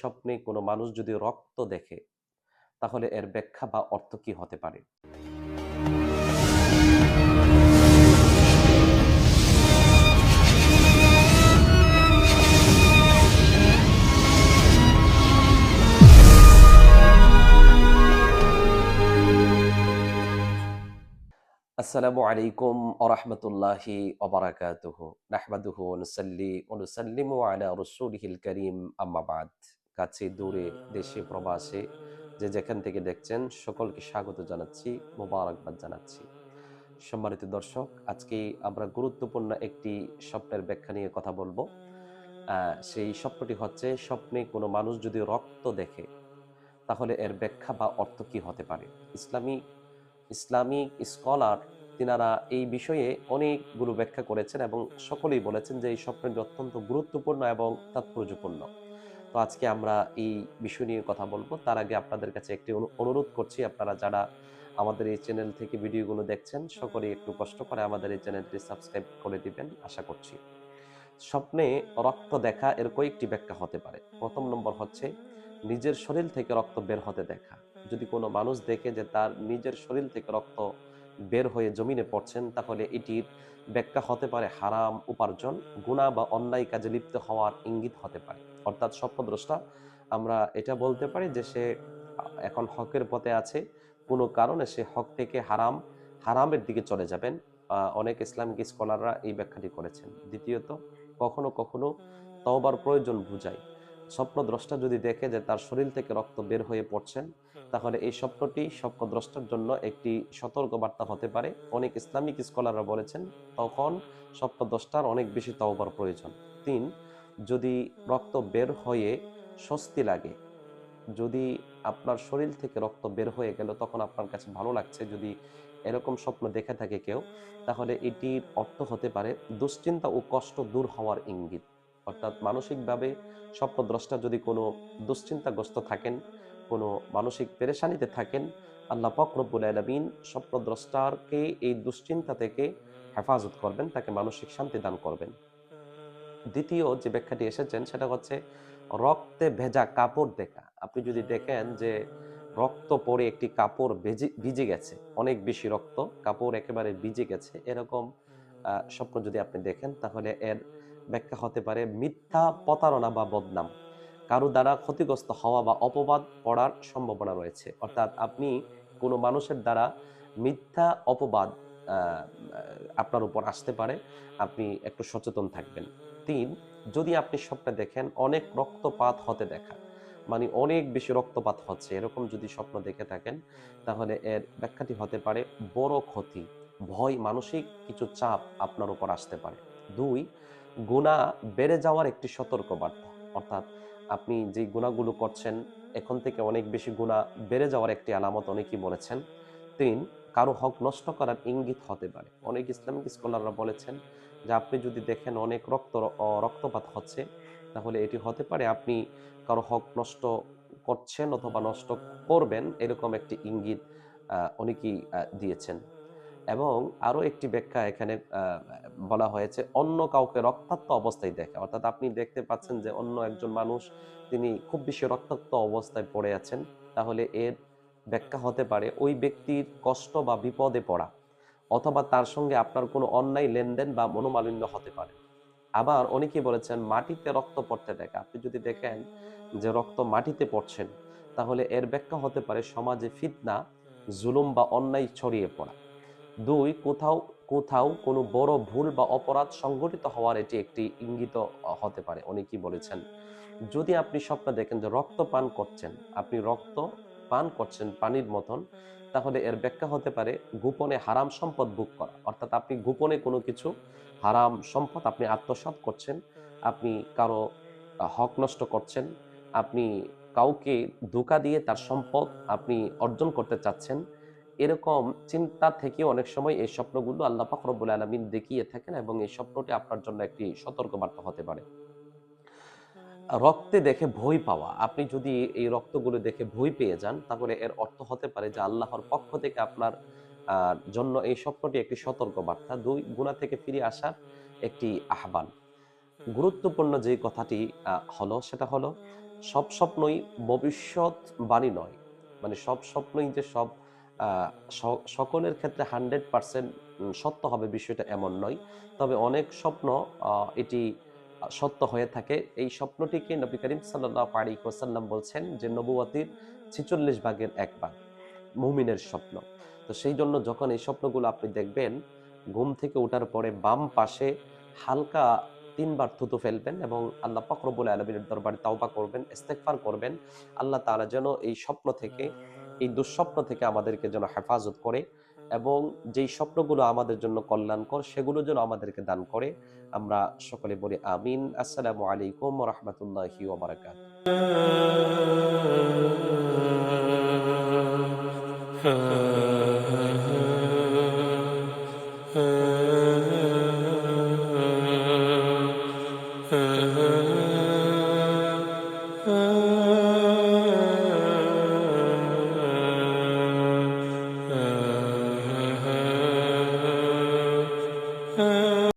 স্বপ্নে কোনো মানুষ যদি রক্ত দেখে, তাহলে এর ব্যাখ্যা বা অর্থ কি হতে পারে? আসসালামু আলাইকুম ওরহমতুল্লাহি ওবরাকাতুহু। নাহমাদুহু নুসাল্লি ওয়া নুসাল্লিমু আলা রাসূলিহিল কারীম, আম্মা বাদ। কাছে, দূরে, দেশে, প্রবাসে যে যেখান থেকে দেখছেন, সকলকে স্বাগত জানাচ্ছি, মোবারকবাদ জানাচ্ছি। সম্মানিত দর্শক, আজকে আমরা গুরুত্বপূর্ণ একটি স্বপ্নের ব্যাখ্যা নিয়ে কথা বলব। সেই স্বপ্নটি হচ্ছে, স্বপ্নে কোনো মানুষ যদি রক্ত দেখে, তাহলে এর ব্যাখ্যা বা অর্থ কি হতে পারে? ইসলামী, ইসলামিক স্কলার তিনারা এই বিষয়ে অনেকগুলো ব্যাখ্যা করেছেন এবং সকলেই বলেছেন যে এই স্বপ্নটি অত্যন্ত গুরুত্বপূর্ণ এবং তাৎপর্যপূর্ণ। তো আজকে আমরা এই বিষয় নিয়ে কথা বলব। তার আগে আপনাদের কাছে একটি অনুরোধ করছি আপনারা যারা আমাদের এই চ্যানেল থেকে ভিডিওগুলো দেখছেন সকলেই একটু কষ্ট করে আমাদের এই চ্যানেলটি সাবস্ক্রাইব করে দিবেন, আশা করছি। স্বপ্নে রক্ত দেখা এর কয়েকটি ব্যাখ্যা হতে পারে। প্রথম নম্বর হচ্ছে, নিজের শরীর থেকে রক্ত বের হতে দেখা। যদি কোনো মানুষ দেখে যে তার নিজের শরীর থেকে রক্ত বের হয়ে জমিনে পড়ছেন, তাহলে এটির ব্যাখ্যা হতে পারে হারাম উপার্জন গুণা বা অন্যায় কাজে লিপ্ত হওয়ার ইঙ্গিত হতে পারে। অর্থাৎ স্বপ্নদ্রষ্টা আমরা এটা বলতে পারি যে সে এখন হকের পথে আছে, কোনো কারণে সে হক থেকে হারাম, হারামের দিকে চলে যাবেন। অনেক ইসলামিক স্কলাররা এই ব্যাখ্যাটি করেছেন। দ্বিতীয়ত, কখনো কখনো তওবার প্রয়োজন বুঝায়। স্বপ্নদ্রষ্টা যদি দেখে যে তার শরীর থেকে রক্ত বের হয়ে পড়ছেন তাহলে এই স্বপ্নটি স্বপ্নদ্রষ্টার জন্য একটি সতর্ক বার্তা হতে পারে। অনেক ইসলামিক স্কলাররা বলেছেন তখন স্বপ্নদ্রষ্টার অনেক বেশি তওবার প্রয়োজন। তিন যদি রক্ত বের হয়ে স্বস্তি লাগে যদি আপনার শরীর থেকে রক্ত বের হয়ে গেল তখন আপনার কাছে ভালো লাগছে যদি এরকম স্বপ্ন দেখে থাকে কেউ তাহলে এটির অর্থ হতে পারে দুশ্চিন্তা ও কষ্ট দূর হওয়ার ইঙ্গিত। অর্থাৎ মানসিকভাবে স্বপ্নদ্রষ্টা যদি কোনো দুশ্চিন্তাগ্রস্ত থাকেন, কোনো মানসিক পেরেশানিতে থাকেন, আল্লাহ পাক রব্বুল আলমিন স্বপ্নদ্রষ্টারকে এই দুশ্চিন্তা থেকে হেফাজত করবেন, তাকে মানসিক শান্তি দান করবেন। দ্বিতীয় যে ব্যাখ্যাটি এসেছেন সেটা হচ্ছে রক্তে ভেজা কাপড় দেখা। আপনি যদি দেখেন যে রক্ত পরে একটি কাপড় ভেজে, ভিজে গেছে, অনেক বেশি রক্ত, কাপড় একেবারে ভিজে গেছে, এরকম স্বপ্ন যদি আপনি দেখেন, তাহলে এর ব্যাখ্যা হতে পারে মিথ্যা প্রতারণা বা বদনাম। কারও দ্বারা ক্ষতিগ্রস্ত হওয়া বা অপবাদ পড়ার সম্ভাবনা রয়েছে। অর্থাৎ আপনি কোনো মানুষের দ্বারা মিথ্যা অপবাদ আপনার উপর আসতে পারে, আপনি একটু সচেতন থাকবেন। তিন, যদি আপনি স্বপ্নে দেখেন অনেক রক্তপাত হতে দেখা মানে অনেক বেশি রক্তপাত হচ্ছে, এরকম যদি স্বপ্ন দেখে থাকেন, তাহলে এর ব্যাখ্যাটি হতে পারে বড় ক্ষতি, ভয়, মানসিক কিছু চাপ আপনার উপর আসতে পারে। দুই গুণা বেড়ে যাওয়ার একটি সতর্ক বার্তা অর্থাৎ আপনি যে গুণাগুলো করছেন, এখন থেকে অনেক বেশি গুণা বেড়ে যাওয়ার একটি আলামত অনেকেই বলেছেন। তিন, কারও হক নষ্ট করার ইঙ্গিত হতে পারে। অনেক ইসলামিক স্কলাররা বলেছেন যে, আপনি যদি দেখেন অনেক রক্ত রক্তপাত হচ্ছে, তাহলে এটি হতে পারে আপনি কারও হক নষ্ট করছেন অথবা নষ্ট করবেন, এরকম একটি ইঙ্গিত অনেকেই দিয়েছেন। এবং আরও একটি ব্যাখ্যা এখানে বলা হয়েছে, অন্য কাউকে রক্তাক্ত অবস্থায় দেখা। অর্থাৎ আপনি দেখতে পাচ্ছেন যে অন্য একজন মানুষ, তিনি খুব বেশি রক্তাক্ত অবস্থায় পড়ে আছেন, তাহলে এর ব্যাখ্যা হতে পারে, ওই ব্যক্তির কষ্ট বা বিপদে পড়া, অথবা তার সঙ্গে আপনার কোনো অন্যায় লেনদেন বা মনোমালিন্য হতে পারে। আবার অনেকেই বলেছেন, মাটিতে রক্ত পড়তে দেখা। আপনি যদি দেখেন যে রক্ত মাটিতে পড়ছেন, তাহলে এর ব্যাখ্যা হতে পারে, সমাজে ফিতনা, জুলুম বা অন্যায় ছড়িয়ে পড়া। দুই, কোথাও কোথাও কোনো বড় ভুল বা অপরাধ সংঘটিত হওয়ার এটি একটি ইঙ্গিত হতে পারে। অনেকেই বলেছেন, যদি আপনি স্বপ্ন দেখেন যে রক্ত পান করছেন, আপনি রক্ত পান করছেন পানির মতন, তাহলে এর ব্যাখ্যা হতে পারে গোপনে হারাম সম্পদ বুক করা। অর্থাৎ আপনি গোপনে কোনো কিছু, হারাম সম্পদ আপনি আত্মসাৎ করছেন, আপনি কারও হক নষ্ট করছেন, আপনি কাউকে ধোকা দিয়ে তার সম্পদ আপনি অর্জন করতে চাচ্ছেন এরকম চিন্তা থেকে অনেক সময় এই স্বপ্নগুলো আল্লাহ পাক রব্বুল আলমিন দেখিয়ে থাকেন এবং এই স্বপ্নটি আপনার জন্য একটি সতর্কবার্তা হতে পারে। রক্তে দেখে ভয় পাওয়া আপনি যদি এই রক্তগুলো দেখে ভয় পেয়ে যান তাহলে এর অর্থ হতে পারে যে আল্লাহর পক্ষ থেকে আপনার জন্য এই স্বপ্নটি একটি সতর্ক বার্তা দুই গুণা থেকে ফিরে আসার একটি আহ্বান। গুরুত্বপূর্ণ যে কথাটি আহ, হলো সেটা হলো সব স্বপ্নই ভবিষ্যৎ বাণী নয়। মানে সব স্বপ্নই যে সব সকলের ক্ষেত্রে হান্ড্রেড পার্সেন্ট সত্য হবে বিষয়টা এমন নয়। তবে অনেক স্বপ্ন এটি সত্য হয়ে থাকে। এই স্বপ্নটিকে নবী করিম সাল্লাহ আলী ওসাল্লাম বলছেন যে নবুয়াতির ছিচল্লিশ ভাগের এক ভাগ মুমিনের স্বপ্ন। তো সেই জন্য যখন এই স্বপ্নগুলো আপনি দেখবেন, ঘুম থেকে ওঠার পরে বাম পাশে হালকা তিনবার থুতু ফেলবেন এবং আল্লাহ পাকরবুল আলমীর দরবারে তাওবা করবেন ইস্তেকফার করবেন। আল্লাহ তাআলা যেন এই স্বপ্ন থেকে এই দুঃস্বপ্ন থেকে আমাদেরকে যেন হেফাজত করে এবং যেই স্বপ্নগুলো আমাদের জন্য কল্যাণকর, সেগুলো যেন আমাদেরকে দান করে। আমরা সকলে বলি আমিন। আসসালামু আলাইকুম রহমতুল্লাহি ওবরাকাত